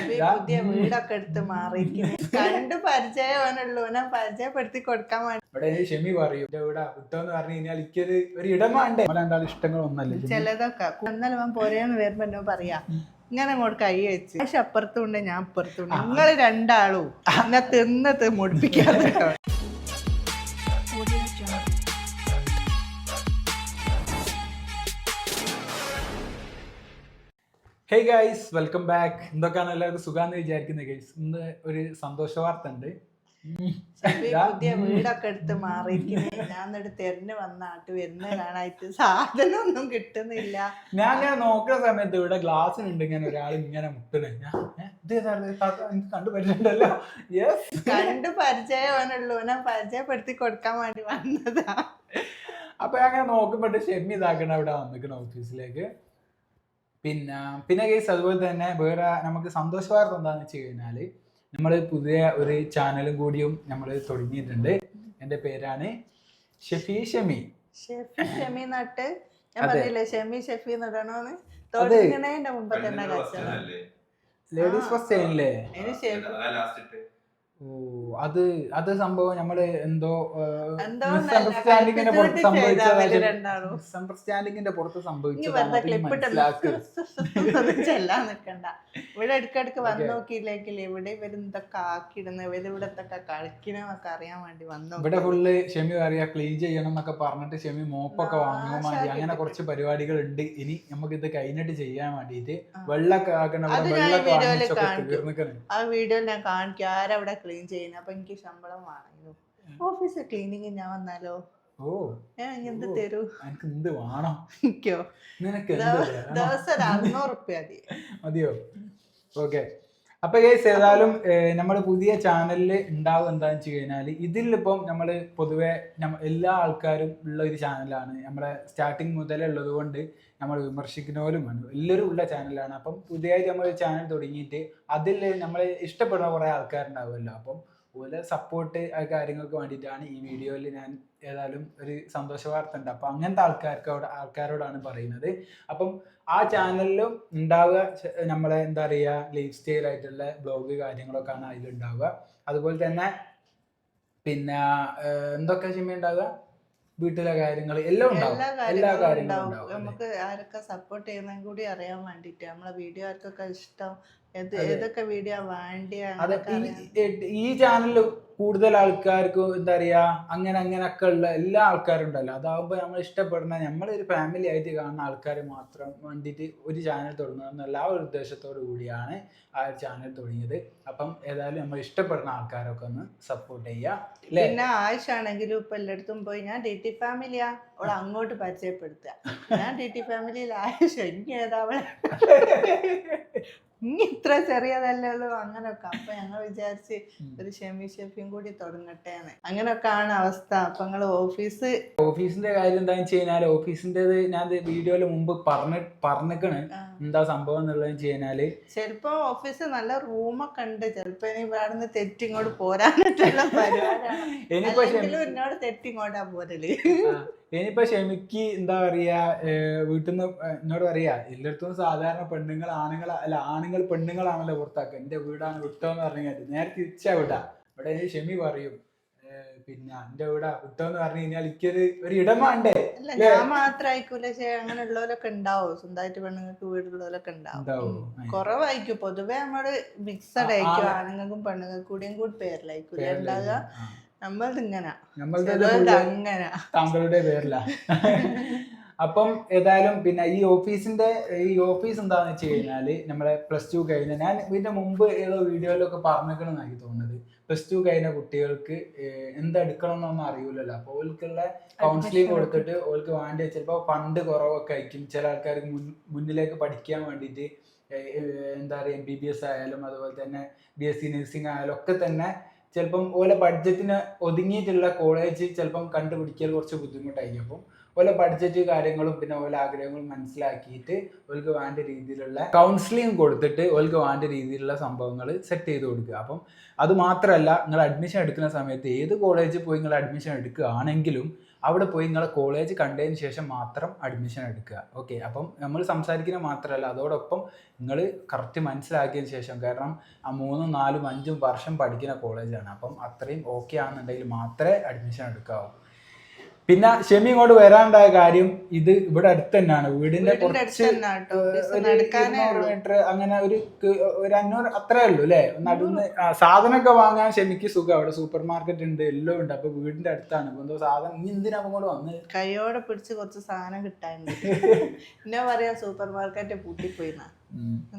പുതിയ വീടൊക്കെ എടുത്ത് മാറിയിരിക്കുന്നു. കണ്ട് പരിചയമാണുള്ളൂ. ഞാൻ പരിചയപ്പെടുത്തി കൊടുക്കാൻ വേണ്ടി. ഇവിടെ ഷെമി പറയും "എന്റെ ഇവിടെ വിട്ടോന്ന് പറഞ്ഞു കഴിഞ്ഞാൽ എനിക്കൊരു ഒരു നമ്മളെ എന്തായാലും ഇഷ്ടങ്ങളൊന്നല്ലേ ഷെമി? ചിലതൊക്കെ. എന്നാലും ഞാൻ പോരേന്ന് വരുമ്പോ എന്നോ പറയാ ഇങ്ങനെ അങ്ങോട്ട് കൈ വെച്ച്. പക്ഷെ അപ്പുറത്തുണ്ട് ഞാൻ അപ്പുറത്തുണ്ട്. നിങ്ങൾ രണ്ടാളും എന്നെ തിന്ന് മുടിപ്പിക്കാറുണ്ടോ മുടിപ്പിക്കാതെ ഹേയ് ഗൈസ് വെൽക്കം ബാക്ക് എന്തൊക്കെയാണ് എല്ലാവർക്കും സുഖാന്ന് വിചാരിക്കുന്നത് ഗൈസ് ഇന്ന് ഒരു സന്തോഷ വാർത്ത ഉണ്ട് പുതിയ വീടൊക്കെ എടുത്ത് മാറിയിരിക്കുന്നു. ഞാൻ എന്നിട്ട് തെരഞ്ഞു വന്നാട്ട് വരുന്ന കാണായിട്ട് സാധനം ഒന്നും കിട്ടുന്നില്ല. ഞാൻ ഞാൻ നോക്കുന്ന സമയത്ത് ഇവിടെ ഗ്ലാസ്സിനുണ്ട് ഇങ്ങനെ ഒരാൾ ഇങ്ങനെ മുട്ടണേ ഞാൻ "ഏ, ഇത്? കണ്ടു പരിചയമാണല്ലോ യെസ് കണ്ട് പരിചയമാണുള്ളൂ. ഞാൻ പരിചയപ്പെടുത്തി കൊടുക്കാൻ വേണ്ടി വന്നതാ. അപ്പൊ ഞാൻ അങ്ങനെ നോക്കുമ്പോട്ട് ഷെമ്മി ഇതാക്കണ അവിടെ വന്നിക്കണ ഓഫീസിലേക്ക് പിന്നെ പിന്നെ കേസ് അതുപോലെ തന്നെ വേറെ നമുക്ക് സന്തോഷ വാർത്ത എന്താണെന്ന് വെച്ച് കഴിഞ്ഞാൽ നമ്മൾ പുതിയ ഒരു ചാനലും കൂടിയും നമ്മൾ തുടങ്ങിയിട്ടുണ്ട്. എന്റെ പേരാണ് ഷെഫി ഷമി. ഷെഫി ഷമി നട്ട്. ഞാൻ. പറഞ്ഞില്ലേ ഷെമി ഷെഫി നടണോന്ന് തുടങ്ങണേന്റെ മുമ്പ് തന്നെ ലേഡീസ് ഫസ്റ്റ് ആയില്ലേ അത് അത് സംഭവം നമ്മൾ എന്തോ മിസ്അണ്ടർസ്റ്റാൻഡിങ്ങിന്റെ പുറത്ത് സംഭവിച്ച മിസ്അണ്ടർസ്റ്റാൻഡിങ്ങിന്റെ പുറത്ത് സംഭവിച്ചു സംഭവിച്ചതാണ് വെറുതെ അത് ക്ലിപ്പിട്ട് മനസ്സിലാക്കുക ചെല്ലാൻ നിക്കണ്ട. ഇവിടെ ഇടയ്ക്കിടയ്ക്ക് വന്ന്. നോക്കിയില്ലെങ്കിൽ ഇവിടെ ഇവർ എന്തൊക്കെ ആക്കിയിടുന്നത് ഇവർ ഇവിടെ എന്തൊക്കെ കളിക്കണെന്നൊക്കെ അറിയാൻ വേണ്ടി വന്നു ഇവിടെ ഫുള്ള് ഷെമി പറയാ ക്ലീൻ ചെയ്യണം എന്നൊക്കെ പറഞ്ഞിട്ട് ഷെമി മോപ്പൊക്കെ വാങ്ങാൻ വേണ്ടി അങ്ങനെ കുറച്ച് പരിപാടികൾ ഉണ്ട് ഇനി നമുക്ക് ഇത് കഴിഞ്ഞിട്ട് ചെയ്യാൻ വേണ്ടിയിട്ട് ആ. വെള്ളമൊക്കെ ആക്കണം. തീർന്നിക്കണം. ആ വീഡിയോ ഞാൻ കാണിക്കും. ആരവിടെ ക്ലീൻ ചെയ്യുന്നത്. അപ്പൊ എനിക്ക് ശമ്പളം വേണമല്ലോ ഓഫീസ് ക്ലീനിങ് ഞാൻ വന്നാലോ? ഓ. ഞാൻ എന്ത് തരും? എനിക്ക് എന്ത് വേണം? എനിക്കോ? നിനക്ക്? ദിവസം അറുന്നൂറ് റുപ്യ മതി. മതിയോ? ഓക്കെ. അപ്പൊ ഗൈസ് ഏതായാലും നമ്മൾ പുതിയ ചാനലിൽ ഉണ്ടാവും എന്താന്ന് വെച്ച് കഴിഞ്ഞാൽ ഇതിലിപ്പം നമ്മൾ പൊതുവെ എല്ലാ ആൾക്കാരും ഉള്ള ഒരു ചാനലാണ് നമ്മുടെ സ്റ്റാർട്ടിങ് മുതലേ ഉള്ളത് കൊണ്ട് നമ്മൾ വിമർശിക്കുന്നവരുമാണ് എല്ലാവരും ഉള്ള ചാനലാണ് അപ്പം പുതിയതായിട്ട് നമ്മൾ ചാനൽ തുടങ്ങിയിട്ട് അതിൽ നമ്മൾ ഇഷ്ടപ്പെടുന്ന കുറേ ആൾക്കാരുണ്ടാവുമല്ലോ. അപ്പം ഓലെ സപ്പോർട്ട് ആ കാര്യങ്ങൾക്ക് വേണ്ടിയിട്ടാണ് ഈ വീഡിയോയിൽ ഞാൻ ഏതായാലും ഒരു സന്തോഷ വാർത്ത ഉണ്ട്. അപ്പം അങ്ങനത്തെ ആൾക്കാർക്ക് ആൾക്കാരോടാണ് പറയുന്നത്. അപ്പം ആ ചാനലിലും ഉണ്ടാവുക നമ്മളെ എന്താ പറയുക ലൈഫ് സ്റ്റൈൽ ആയിട്ടുള്ള ബ്ലോഗ് കാര്യങ്ങളൊക്കെയാണ് അതിലുണ്ടാവുക അതുപോലെ തന്നെ പിന്നെ എന്തൊക്കെ ചിമ്മ ഉണ്ടാവുക? വീട്ടിലെ കാര്യങ്ങൾ എല്ലാം ഉണ്ടാവും. എല്ലാ കാര്യങ്ങളും? നമുക്ക് ആരൊക്കെ സപ്പോർട്ട് ചെയ്യുന്നതും കൂടി അറിയാൻ വേണ്ടിയിട്ട് നമ്മളെ വീഡിയോ ആർക്കൊക്കെ ഇഷ്ടം ഈ. ചാനലിൽ കൂടുതൽ ആൾക്കാർക്ക് എന്താ പറയാ അങ്ങനെ അങ്ങനെയൊക്കെ ഉള്ള എല്ലാ ആൾക്കാരും ഉണ്ടല്ലോ. അതാവുമ്പോൾ നമ്മൾ ഇഷ്ടപ്പെടുന്ന നമ്മളൊരു ഫാമിലി ആയിട്ട് കാണുന്ന ആൾക്കാർ മാത്രം വേണ്ടിയിട്ട് ഒരു ചാനൽ തുടങ്ങുക എന്നുള്ള ആ ഒരു ഉദ്ദേശത്തോടു കൂടിയാണ് ആ ഒരു ചാനൽ തുടങ്ങിയത്. അപ്പം ഏതായാലും നമ്മൾ ഇഷ്ടപ്പെടുന്ന ആൾക്കാരൊക്കെ ഒന്ന് സപ്പോർട്ട് ചെയ്യുക പിന്നെ ആയിഷ ആണെങ്കിലും ഇപ്പൊ എല്ലായിടത്തും പോയി ഞാൻ ഡി ടി ഫാമിലിയാ അവളെ അങ്ങോട്ട് പരിചയപ്പെടുത്തുക. ഞാൻ ഡി ടി ഫാമിലിയിൽ ആയിഷ ഇനി ഏതാ ഇനി ഇത്ര ചെറിയതല്ലേ ഉള്ളൂ. അങ്ങനൊക്കെ. അപ്പൊ ഞങ്ങൾ വിചാരിച്ച് ഒരു ഷെമി ഷെഫിയും കൂടി തുടങ്ങട്ടെ എന്ന് അങ്ങനൊക്കെയാണ് അവസ്ഥ. അപ്പൊ ഞങ്ങൾ ഓഫീസ് ഓഫീസിന്റെ കാര്യം എന്താണെന്ന് വെച്ച് കഴിഞ്ഞാൽ ഓഫീസിന്റെത് ഞാൻ വീഡിയോയിൽ മുമ്പ് പറഞ്ഞ പറഞ്ഞിക്കണ്. എന്താ സംഭവം എന്നുള്ളത് വെച്ച് കഴിഞ്ഞാൽ ചിലപ്പോ ഓഫീസ് നല്ല റൂമൊക്കെ ഉണ്ട്. ചിലപ്പോ ഇനി ഇവിടെ നിന്ന് തെറ്റിങ്ങോട്ട് പോരാനായിട്ടുള്ള പരിപാടിയാണ്. എന്നോട് തെറ്റിങ്ങോട്ടാ പോരൽ. ഇനിയിപ്പോ ഷെമിക്ക് എന്താ പറയാ വീട്ടിൽ നിന്ന് എന്നോട് പറയാ എല്ലായിടത്തും സാധാരണ പെണ്ണുങ്ങൾ ആണുങ്ങൾ അല്ല ആണുങ്ങൾ പെണ്ണുങ്ങളാണല്ലോ പുറത്താക്കുക. എന്റെ വീടാണ് വിട്ടോന്ന് പറഞ്ഞു കഴിഞ്ഞാൽ നേരെ തിരിച്ചാ വിടാ. ഇവിടെ ഇനി ഷെമി പറയും പിന്നെ എന്റെ വീടാ വിട്ടോന്ന് പറഞ്ഞു കഴിഞ്ഞാൽ എനിക്കൊരു ഒരു ഇടമാണ്ടേ അല്ല ഞാൻ മാത്രായിക്കൂല പക്ഷെ അങ്ങനെ ഉള്ളവരൊക്കെ ഉണ്ടാവും. സ്വന്തമായിട്ട് പെണ്ണുങ്ങൾക്ക് വീടുള്ളവരൊക്കെ ഉണ്ടാവും. കുറവായിരിക്കും. പൊതുവെ നമ്മൾ മിക്സഡ് ആയിരിക്കും. ആണുങ്ങൾക്കും പെണ്ണുങ്ങൾക്കും കൂടിയും കൂടി പേരിലായിരിക്കും. ഉണ്ടാകുക താങ്കളുടെ പേരില. അപ്പം ഏതായാലും പിന്നെ ഈ ഓഫീസിന്റെ ഈ ഓഫീസ് എന്താന്ന് വെച്ച് കഴിഞ്ഞാൽ നമ്മളെ പ്ലസ് ടു കഴിഞ്ഞ ഞാൻ ഇതിന്റെ മുമ്പ് ഏതോ വീഡിയോയിലൊക്കെ പറഞ്ഞിരിക്കണം എനിക്ക് തോന്നുന്നത്. പ്ലസ് ടു കഴിഞ്ഞ കുട്ടികൾക്ക് എന്തെടുക്കണം എന്നൊന്നും അറിയില്ലല്ലോ അപ്പൊ ഓൽക്കുള്ള കൗൺസിലിംഗ് കൊടുത്തിട്ട് ഓൾക്ക് വേണ്ടി ചിലപ്പോൾ ഫണ്ട് കുറവൊക്കെ ആയിരിക്കും ചില ആൾക്കാർക്ക് മുന്നിലേക്ക് പഠിക്കാൻ വേണ്ടിയിട്ട് എന്താ പറയുക എം ബി ബി എസ് ആയാലും അതുപോലെ തന്നെ ബി എസ് സി നഴ്സിംഗ് ആയാലും ഒക്കെ തന്നെ ചിലപ്പം ഓലെ ബഡ്ജറ്റിന് ഒതുങ്ങിയിട്ടുള്ള കോളേജ് ചിലപ്പം കണ്ടുപിടിക്കൽ കുറച്ച് ബുദ്ധിമുട്ടായിരിക്കും. അപ്പം ഓലെ ബഡ്ജറ്റ് കാര്യങ്ങളും പിന്നെ ഓലെ ആഗ്രഹങ്ങളും മനസ്സിലാക്കിയിട്ട് ഓൽക്ക് വേണ്ട രീതിയിലുള്ള കൗൺസിലിംഗ് കൊടുത്തിട്ട് ഓൽക്ക് വേണ്ട രീതിയിലുള്ള സംഭവങ്ങൾ സെറ്റ് ചെയ്ത് കൊടുക്കുക. അപ്പം അത് മാത്രമല്ല നിങ്ങൾ അഡ്മിഷൻ എടുക്കുന്ന സമയത്ത് ഏത് കോളേജിൽ പോയി നിങ്ങൾ അഡ്മിഷൻ എടുക്കുകയാണെങ്കിലും അവിടെ പോയി നിങ്ങളെ കോളേജ് കണ്ടതിന് ശേഷം മാത്രം അഡ്മിഷൻ എടുക്കുക. ഓക്കെ അപ്പം നമ്മൾ സംസാരിക്കുന്നത് മാത്രമല്ല അതോടൊപ്പം നിങ്ങൾ കറക്റ്റ് മനസ്സിലാക്കിയതിന് ശേഷം കാരണം ആ മൂന്നും നാലും അഞ്ചും വർഷം പഠിക്കുന്ന കോളേജാണ് അപ്പം അത്രയും ഓക്കെ ആണെന്നുണ്ടെങ്കിൽ മാത്രമേ അഡ്മിഷൻ എടുക്കാവൂ. പിന്നെ ഷെമി ഇങ്ങോട്ട് വരാണ്ടായ കാര്യം ഇത് ഇവിടെ അടുത്ത് തന്നെയാണ്. വീടിന്റെ കുറച്ച്. മീറ്റർ അങ്ങനെ ഒരു ഒരു അഞ്ഞൂറ് അത്രേ ഉള്ളൂ അല്ലേ? നടന്ന് സാധനമൊക്കെ വാങ്ങാൻ ഷെമിക്ക് സുഖം. അവിടെ സൂപ്പർ മാർക്കറ്റ് ഉണ്ട് എല്ലാം ഉണ്ട്. അപ്പൊ വീടിന്റെ അടുത്താണ്. എന്തോ സാധനം ഇനി എന്തിനാ അങ്ങോട്ട് ഇങ്ങോട്ട് വന്ന് കൈയോടെ പിടിച്ച് കുറച്ച് സാധനം കിട്ടാനുണ്ട്. എന്നാ പറയാ സൂപ്പർ മാർക്കറ്റ് പൂട്ടിപ്പോയിന്നാ.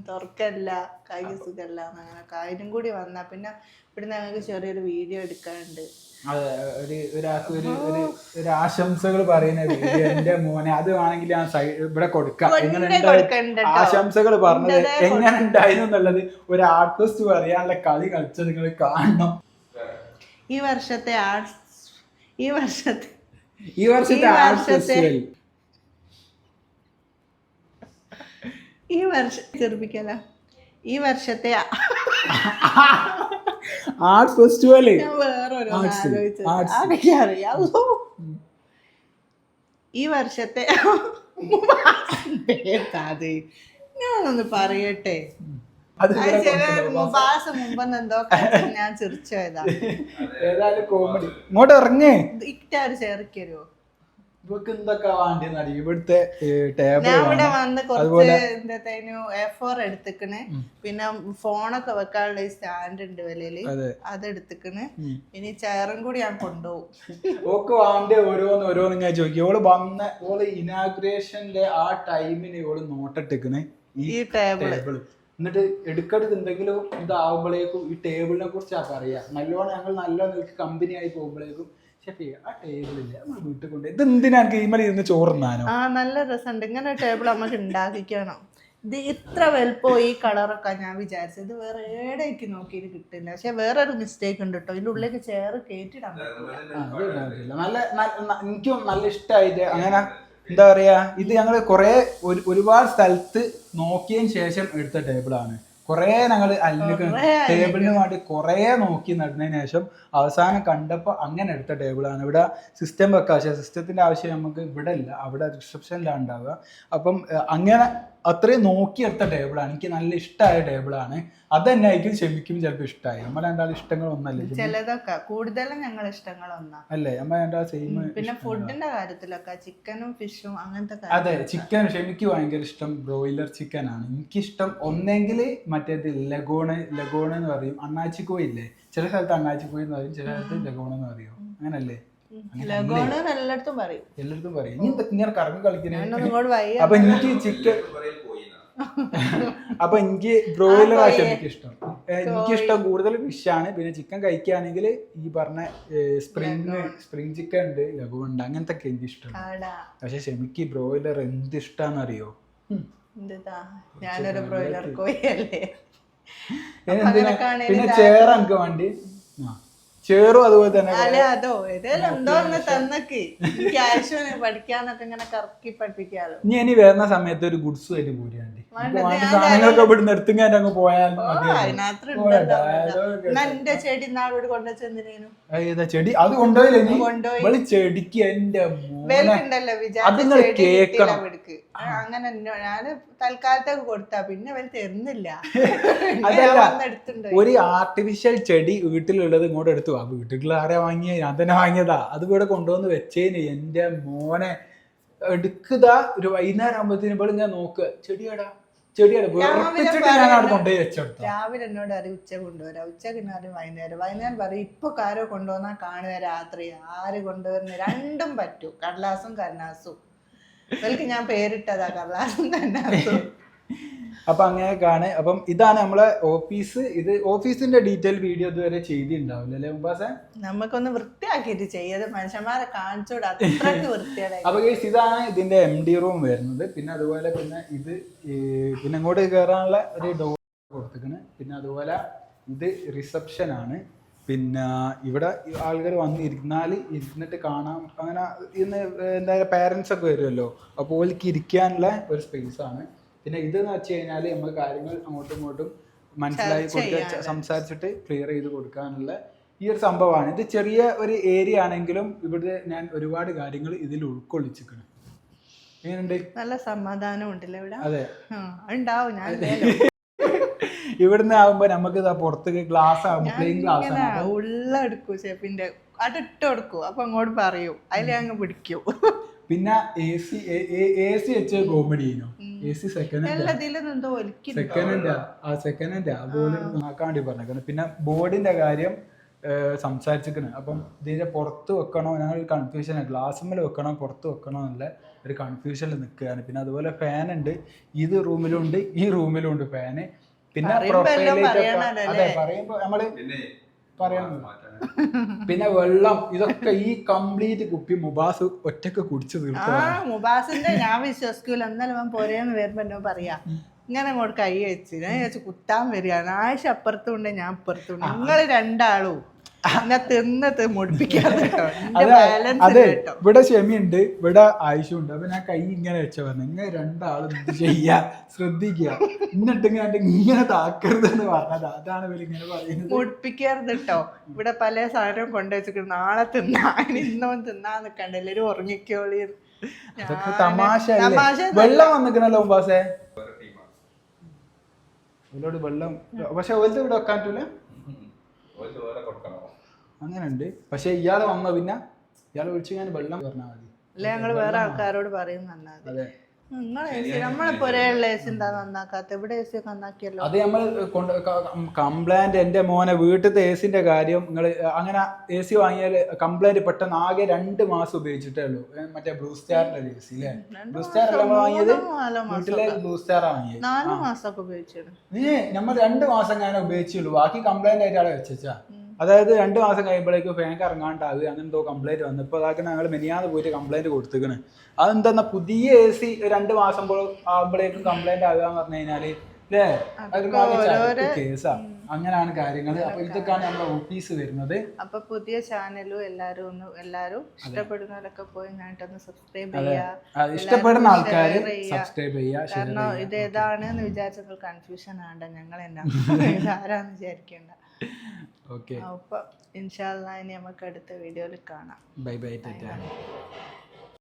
തുറക്കല്ല കൈ സുഖല്ല അങ്ങനെ കാര്യം കൂടി വന്നാ പിന്നെ ഇവിടെ ഞങ്ങൾക്ക് ചെറിയൊരു വീഡിയോ എടുക്കാനുണ്ട്. അതെ ഒരു ഒരാൾക്ക് ഒരു ഒരു ഒരു ആശംസകൾ പറയുന്ന വീഡിയോ എന്റെ മോനെ. അത് വേണമെങ്കിൽ ഞാൻ ഇവിടെ കൊടുക്കാം. എങ്ങനെ ആശംസകൾ പറഞ്ഞത് എങ്ങനെ ഉണ്ടായിരുന്നു എന്നുള്ളത് ഒരു ആർട്ടിസ്റ്റ് പറയാനുള്ള കളി കളിച്ചത് നിങ്ങൾ കാണണം. ഈ വർഷത്തെ ആർട്സ് ഈ വർഷത്തെ ഈ വർഷത്തെ ആർട്സ് ഫെസ്റ്റിവൽ. ഈ വർഷം ചെറുപ്പിക്കല. ഈ വർഷത്തെ ആർട്സ് ഫെസ്റ്റിവൽ വേറൊരു അറിയാവോ? ഈ വർഷത്തെ ഞാനൊന്ന് പറയട്ടെ. ഞാൻ കോമഡി ഇങ്ങോട്ട് ഇറങ്ങേ. ഇറ്റാര് ചേർക്കരുവോ ഇവക്ക് എന്തൊക്കെ വേണ്ടിയെന്നറി ഇവിടുത്തെ ടേബിൾ ഞാൻ ഇവിടെ വന്ന് കുറച്ച് എന്തേനു എ ഫോർ എടുത്തിക്കണ്. പിന്നെ ഫോണൊക്കെ വെക്കാനുള്ള സ്റ്റാൻഡ് ഉണ്ട് വിലയിൽ അതെ. എടുത്തിക്കണ്. ഇനി ചെയറും കൂടി ഞാൻ കൊണ്ടുപോകും. ഓക്ക് വേണ്ട ഓരോന്ന് ഓരോന്ന് ഞാൻ ചോദിക്കും. ഓൾ വന്ന ഓൾ ഇനാഗ്രേഷന്റെ ആ ടൈമിന് ഓൾ നോട്ടിട്ടിക്കണ് ഈ ടേബിൾ ടേബിൾ എന്നിട്ട് എടുക്കരുത് എന്തെങ്കിലും ഇതാവുമ്പോഴേക്കും ഈ ടേബിളിനെ കുറിച്ച് അറിയാം നല്ലോണം ഞങ്ങൾ നല്ല കമ്പനി ആയി പോകുമ്പോഴേക്കും ഷെഫി ആ ടേബിളില്ല നമ്മൾ വീട്ടിൽ കൊണ്ട് ഇത് എന്തിനാ എനിക്ക് ഈമൽ ഇരുന്ന് ചോറുന്നാനോ ആ നല്ല രസമുണ്ട്. ഇങ്ങനെ ടേബിൾ നമുക്ക് ഉണ്ടാക്കിക്കണം ഇത് ഇത്ര വലുപ്പോ ഈ കളറൊക്കെ ഞാൻ വിചാരിച്ചത്. ഇത് വേറെ ഏടേക്ക് നോക്കിയിട്ട് കിട്ടില്ല. പക്ഷെ വേറെ ഒരു മിസ്റ്റേക്ക് ഉണ്ട് കേട്ടോ ഇതിന്റെ ഉള്ളിലേക്ക് ചേറ് കയറ്റിടാൻ പറ്റില്ല. നല്ല എനിക്കും നല്ല ഇഷ്ടമായിട്ട് അങ്ങനെ എന്താ പറയാ ഇത് ഞങ്ങൾ കൊറേ ഒരുപാട് സ്ഥലത്ത് നോക്കിയതിന് ശേഷം എടുത്ത ടേബിളാണ് കുറെ ഞങ്ങൾ അല്ലെങ്കിൽ കുറേ ടേബിളിന് വേണ്ടി കുറെ നോക്കി നടന്നതിന് ശേഷം അവസാനം കണ്ടപ്പോൾ അങ്ങനെ എടുത്ത ടേബിളാണ് ഇവിടെ സിസ്റ്റം വെക്കാം. പക്ഷേ സിസ്റ്റത്തിന്റെ ആവശ്യം നമുക്ക് ഇവിടെ ഇല്ല. അവിടെ റിസപ്ഷനിലാണ് ഉണ്ടാവുക. അപ്പം അങ്ങനെ അത്രയും നോക്കിയെടുത്ത ടേബിളാണ് എനിക്ക് നല്ല ഇഷ്ടമായ ടേബിളാണ് അത് തന്നെ ആയിരിക്കും ക്ഷമിക്കും ചിലപ്പോൾ ഇഷ്ടമായി. നമ്മൾ രണ്ടാളും ഇഷ്ടങ്ങളൊന്നല്ലേ ചിലതൊക്കെ. കൂടുതലും ഞങ്ങൾ ഇഷ്ടങ്ങളൊന്നാ അല്ലേ? നമ്മൾ രണ്ടാളും സെയിം പിന്നെ ഫുഡിന്റെ കാര്യത്തിലൊക്കെ ചിക്കനും ഫിഷും അങ്ങനത്തെ അതെ ചിക്കൻ ക്ഷമിക്ക് ഭയങ്കര ഇഷ്ടം. ബ്രോയിലർ ചിക്കൻ ആണ്. എനിക്കിഷ്ടം ഒന്നെങ്കിൽ മറ്റേത് ലഗോണ് ലഗോണ് എന്ന് പറയും. അണ്ണാച്ചിക്കോയില്ലേ? ചില സ്ഥലത്ത് അണ്ണാച്ചിക്കോയി എന്ന് പറയും ചില സ്ഥലത്ത് ലഗോൺ എന്ന് പറയും. അങ്ങനല്ലേ? എല്ലായിടത്തും പറയും. ഇനി എന്തൊക്കെ ഇങ്ങനെ കറങ്ങി വയ്യ. അപ്പൊ എനിക്ക് ചിക്കൻ അപ്പൊ എനിക്ക് ബ്രോയിലർ ആ എനിക്ക് ഇഷ്ടം എനിക്ക് എനിക്കിഷ്ടം കൂടുതൽ ഫിഷ് ആണ്. പിന്നെ ചിക്കൻ കഴിക്കുകയാണെങ്കിൽ ഈ പറഞ്ഞ സ്പ്രിങ് സ്പ്രിങ് ചിക്കൻ ഉണ്ട് ലഘു ഉണ്ട് അങ്ങനത്തെ ഒക്കെ എനിക്ക് ഇഷ്ടം ആടാ. പക്ഷെ ഷെമിക്ക് ബ്രോയിലർ എന്ത് ഇഷ്ടാന്ന് അറിയോ ഞാനൊരു ബ്രോയിലർ കോയല്ലേ പിന്നെ ചേർ എനിക്ക് വേണ്ടി. ആ. ചേറും അതുപോലെ തന്നെ അല്ലെ അതോ ഏതേലും എന്തോ ഒന്ന് തന്നക്ക്? ക്യാഷ് പഠിക്കാന്നൊക്കെ ഇങ്ങനെ കറക്കി പഠിപ്പിക്കാലോ ഇനി ഇനി വരുന്ന സമയത്ത് ഒരു ഗുഡ്സ് ആയിട്ട് സാധനങ്ങളൊക്കെ ഇവിടുന്ന് എടുത്തുങ്ങാണ്ട് അങ്ങ് പോയാൽ എന്റെ ചെടി നാളോട് കൊണ്ടുവച്ചെന്തിനേനു ആ, ഏതാ ചെടി. അത് കൊണ്ടുപോയില്ല കൊണ്ടുപോയി. ചെടിക്ക് എന്റെ വെലുണ്ടല്ലോ വിചാരിച്ച കേക്കണം. അങ്ങനെ ഞാൻ തൽക്കാലത്തേക്ക് കൊടുത്താ. പിന്നെ അവർ തരുന്നില്ല. അതല്ല. ഒരു ആർട്ടിഫിഷ്യൽ ചെടി വീട്ടിലുള്ളത് ഇങ്ങോട്ട് എടുത്തു. ആ വീട്ടിലുള്ള ആരെ വാങ്ങിയ? ഞാൻ തന്നെ വാങ്ങിയതാ. അത് ഇവിടെ കൊണ്ടുവന്ന് വെച്ചേന് എന്റെ മോനെ. എടുക്കുക ഒരു വൈകുന്നേരം ആകുമ്പോഴത്തേനും ഇവിടെ ഞാൻ നോക്ക്. ചെടിയാടാ. ചെടിയാടാ വെറുപ്പിച്ചിട്ട് ഞാൻ അവിടെ കൊണ്ടുപോയി വെച്ചെടുത്ത രാവിലെ എന്നോട് അറി ഉച്ച കൊണ്ടുവരാ. ഉച്ച അറിയും വൈകുന്നേരം. വൈകുന്നേരം പറയും ഇപ്പൊ കാരോ കൊണ്ടുവന്നാ കാണുക രാത്രി. ആര് കൊണ്ടുവരുന്ന? രണ്ടും പറ്റും. കടലാസും കരണാസും ഇവർക്ക് ഞാൻ പേരിട്ടതാ കടലാസും കന്നാസും അപ്പൊ അങ്ങനെയൊക്കെയാണ്. അപ്പം ഇതാണ് നമ്മളെ ഓഫീസ്. ഇത് ഓഫീസിന്റെ ഡീറ്റെയിൽ വീഡിയോ ഇതുവരെ ചെയ്തിട്ടുണ്ടാവില്ല അല്ലേ നമുക്കൊന്ന് വൃത്തിയാക്കിയിട്ട് ചെയ്യത് മനുഷ്യന്മാരെ കാണിച്ചുകൂടാ അപ്പൊ ഇതാണ് ഇതിന്റെ എം ഡി റൂം വരുന്നത്. പിന്നെ അതുപോലെ പിന്നെ ഇത് പിന്നെ ഇങ്ങോട്ട് കയറാനുള്ള ഒരു ഡോർ കൊടുത്തിക്കണ് പിന്നെ അതുപോലെ ഇത് റിസപ്ഷൻ ആണ്. പിന്നെ ഇവിടെ ആൾക്കാർ വന്നിരുന്നാൽ ഇരുന്നിട്ട് കാണാം. അങ്ങനെ ഇന്ന് എന്തായാലും പാരൻസ് ഒക്കെ വരുമല്ലോ. അപ്പോൾ ഓൾക്ക് ഇരിക്കാനുള്ള ഒരു സ്പേസ് ആണ്. പിന്നെ ഇതെന്ന് വെച്ച് കഴിഞ്ഞാൽ നമ്മൾ കാര്യങ്ങൾ അങ്ങോട്ടും ഇങ്ങോട്ടും മനസ്സിലായി കൊടുക്കുക സംസാരിച്ചിട്ട് ക്ലിയർ ചെയ്ത് കൊടുക്കാനുള്ള ഈ ഒരു സംഭവമാണ്. ഇത് ചെറിയ ഒരു ഏരിയ ആണെങ്കിലും ഇവിടെ ഞാൻ ഒരുപാട് കാര്യങ്ങൾ ഇതിൽ ഉൾക്കൊള്ളിച്ചിരിക്കണം എങ്ങനെയുണ്ട്? നല്ല സമാധാനം ഉണ്ടല്ലേ ഇവിടെ. അതെ. ഉണ്ടാവും ഞാൻ. ഇവിടുന്ന് ആവുമ്പോ നമുക്ക് ഇതാ പുറത്തേക്ക് ഗ്ലാസ് ആവുമ്പോ പ്ലെയിൻ ഗ്ലാസ് ആണ്. ഉള്ളെടുക്കൂ ഷെഫിന്റെ. അത് ഇട്ട് കൊടുക്കൂ. അപ്പൊ അങ്ങോട്ട് പറയൂ. അതിലെ അങ്ങ് പിടിക്കൂ. പിന്നെ എ സി എ സി വെച്ച് കോമഡി സി സെക്കൻഡ് എന്തോ ഒലിക്കുന്നു സെക്കൻഡ് ആ സെക്കൻഡ് അതുപോലെ നോക്കാൻ വേണ്ടി പറഞ്ഞേക്കുന്നത് പിന്നെ ബോർഡിന്റെ കാര്യം സംസാരിച്ചിരിക്കുന്നത് അപ്പം ഇതിന്റെ പുറത്ത് വെക്കണോ? ഞങ്ങൾ കൺഫ്യൂഷൻ ഗ്ലാസ്മേൽ വെക്കണോ? പുറത്ത് വെക്കണോ എന്നുള്ള ഒരു കൺഫ്യൂഷനിൽ നിൽക്കുകയാണ് പിന്നെ അതുപോലെ ഫാൻ ഉണ്ട്. ഇത് റൂമിലുണ്ട് ഈ റൂമിലുണ്ട് ഫാന് പിന്നെ പറയുമ്പോ അതെ നമ്മൾ പറയാൻ പിന്നെ വെള്ളം ഇതൊക്കെ ഈ കംപ്ലീറ്റ് കുപ്പി മുബാസ് ഒറ്റയ്ക്ക് കുടിച്ചു ആ മുബാസിന്റെ ഞാൻ വിശ്വസിക്കൂല. എന്നാലും അവൻ പോരേന്ന് വരുമ്പോ എന്നോ പറയാ ഇങ്ങനെ അങ്ങോട്ട് കൈ വെച്ച് ഞാൻ വിചാരിച്ചു കുത്താൻ വരികയാണ്. ആയിഷ അപ്പുറത്തുണ്ട് ഞാൻ അപ്പുറത്തുണ്ട്. നിങ്ങൾ രണ്ടാളും തിന്ന് അതെ ഇവിടെ ഷെമിയുണ്ട് ഇവിടെ ആയുഷുണ്ട്. അപ്പൊ ഞാൻ കൈ ഇങ്ങനെ വെച്ച പറഞ്ഞു ഇങ്ങനെ രണ്ടാളും ഇത് ചെയ്യാ? ശ്രദ്ധിക്കുക. എന്നിട്ട് ഇങ്ങനെ ഇങ്ങനെ താക്കരുത് എന്ന് പറഞ്ഞത്. അതാണ് ഇങ്ങനെ പറയുന്നത്. മുടിപ്പിക്കരുത് കേട്ടോ. ഇവിടെ പല സാധനവും കൊണ്ടുവച്ചിട്ട് നാളെ തിന്നാ. ഇനി ഇന്നും തിന്നാൻ നിക്കണ്ട. എല്ലാരും ഉറങ്ങിക്കോളി. തമാശ വെള്ളം വന്നിക്കണല്ലോ ഉമ്പാസേ ഇവരോട് വെള്ളം പക്ഷെ ഒരു ഇവിടെ വെക്കാൻ പറ്റൂല. അങ്ങനെ ഉണ്ട് പക്ഷെ ഇയാൾ വന്ന പിന്നെ ഇയാൾ വിളിച്ച് ഞാൻ വെള്ളം പറഞ്ഞാൽ മതി. അല്ലെ ഞങ്ങൾ വേറെ ആൾക്കാരോട് പറയും അതെ. അത് നമ്മൾ കൊണ്ട് കംപ്ലൈന്റ് എന്റെ മോനെ വീട്ടിലത്തെ എ സിന്റെ കാര്യം നിങ്ങൾ അങ്ങനെ എ സി വാങ്ങിയാൽ കംപ്ലൈന്റ് പെട്ടെന്ന് ആകെ രണ്ട് മാസം ഉപയോഗിച്ചിട്ടേ ഉള്ളൂ. മറ്റേ ബ്ലൂ സ്റ്റാറിന്റെ എ സി അല്ലേ? ബ്ലൂ സ്റ്റാർ വാങ്ങിയത്? വീട്ടിലെ ബ്ലൂ സ്റ്റാർ വാങ്ങിയത്. നാല് മാസം ഉപയോഗിച്ചു ഏ നമ്മൾ രണ്ട് മാസം ഞാൻ ഉപയോഗിച്ചുള്ളൂ. ബാക്കി കംപ്ലൈന്റ് ആയിട്ട് അവിടെ വെച്ചാ അതായത് രണ്ട് മാസം കഴിയുമ്പോഴേക്കും ഫാൻ കറങ്ങാണ്ടാവുക അങ്ങനെ എന്തോ കംപ്ലൈന്റ് വന്നു. ഇപ്പോൾ അതൊക്കെ ഞങ്ങൾ മെനിയാന്ന് പോയിട്ട് കംപ്ലൈന്റ് കൊടുത്തിക്കണ് അതെന്താ പുതിയ എ സി രണ്ട് മാസം ആകുമ്പോഴേക്കും കംപ്ലൈന്റ് ആകുക എന്ന് പറഞ്ഞു കഴിഞ്ഞാൽ അല്ലേ കേസാ അങ്ങനെയാണ് കാര്യങ്ങൾ അപ്പൊ ഇതൊക്കെയാണ് നമ്മുടെ ഓഫീസ് വരുന്നത്. അപ്പൊ പുതിയ ചാനലും എല്ലാരും ഒന്ന് എല്ലാരും ഇഷ്ടപ്പെടുന്നവരൊക്കെ പോയി ഞാനിട്ടൊന്ന് സബ്സ്ക്രൈബ് ഇഷ്ടപ്പെടുന്ന ആൾക്കാർ സബ്സ്ക്രൈബ് ചെയ്യുക. കാരണം ഇത് ഏതാണ് എന്ന് വിചാരിച്ചപ്പോൾ കൺഫ്യൂഷൻ ആണ്ട ഞങ്ങൾ എന്നാ ആരാന്ന് വിചാരിക്കണ്ട. ഓക്കെ അപ്പൊ ഇൻഷാല്ല ഇനി നമുക്ക് അടുത്ത വീഡിയോയിൽ കാണാം. Bye bye Tata